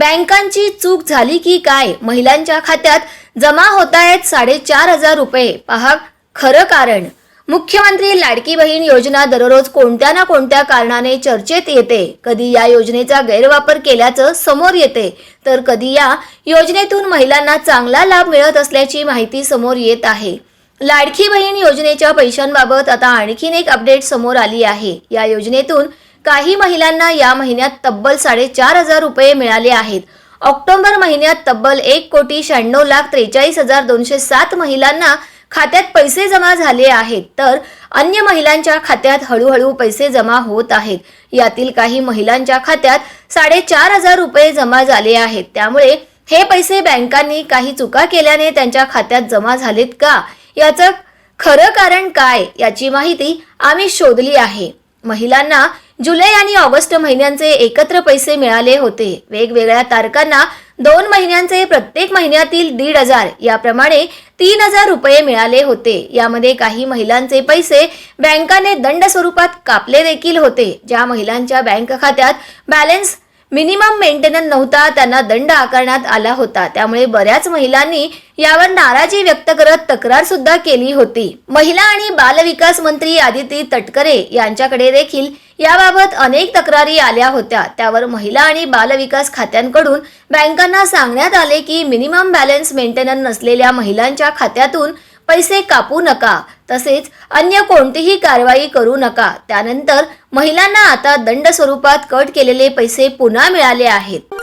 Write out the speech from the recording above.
बँकांची चूक झाली की काय? महिलांच्या खात्यात जमा होत आहेत साडेचार हजार रुपये. पहा खरं कारण. मुख्यमंत्री लाडकी बहीण योजना दररोज कोणत्या ना कोणत्या कारणाने चर्चेत येते. कधी या योजनेचा गैरवापर केल्याचं समोर येते. तर कधी या योजनेतून महिलांना चांगला लाभ मिळत असल्याची माहिती समोर येत आहे. लाडकी बहीण योजनेच्या पैशांबाबत आता आणखीन एक अपडेट समोर आली आहे. या योजनेतून काही महिलांना या महिन्यात तब्बल साडेचार हजार रुपये मिळाले आहेत. ऑक्टोबर महिन्यात तब्बल एक कोटी शहाण्णव लाख त्रेचाळीस हजार दोनशे सात महिलांना खात्यात पैसे जमा झाले आहेत. तर अन्य महिलांच्या खात्यात हळूहळू पैसे जमा होत आहेत. यातील काही महिलांच्या खात्यात साडेचार हजार रुपये जमा झाले आहेत. त्यामुळे हे पैसे बँकांनी काही चुका केल्याने त्यांच्या खात्यात जमा झालेत का? याचं खरं कारण काय? याची माहिती आम्ही शोधली आहे. महिलांना जुलै आणि ऑगस्ट महिन्यांचे एकत्र पैसे मिळाले होते. वेगवेगळ्या तारखांना दोन महिन्यांचे प्रत्येक महिन्यातील दीड हजार याप्रमाणे तीन हजार रुपये मिळाले होते. यामध्ये काही महिलांचे पैसे बँकाने दंड स्वरूपात कापले देखील होते. ज्या महिलांच्या बँक खात्यात बॅलन्स मिनिमम मेंटेनन्स नव्हता त्यांना दंड आकारण्यात आला होता. त्यामुळे बऱ्याच महिलांनी यावर नाराजी व्यक्त करत तक्रार सुद्धा केली होती. महिला आणि बालविकास मंत्री आदिती तटकरे यांच्याकडे देखील याबाबत अनेक तक्रारी आल्या होत्या. त्यावर महिला आणि बालविकास खात्यांकडून बँकांना सांगण्यात आले की मिनिमम बॅलन्स मेंटेनन्स नसलेल्या महिलांच्या खात्यातून पैसे कापू नका. तसेच अन्य कोणतीही कारवाई करू नका. त्यानंतर महिलांना आता दंड स्वरूपात कट केलेले पैसे पुन्हा मिळाले आहेत.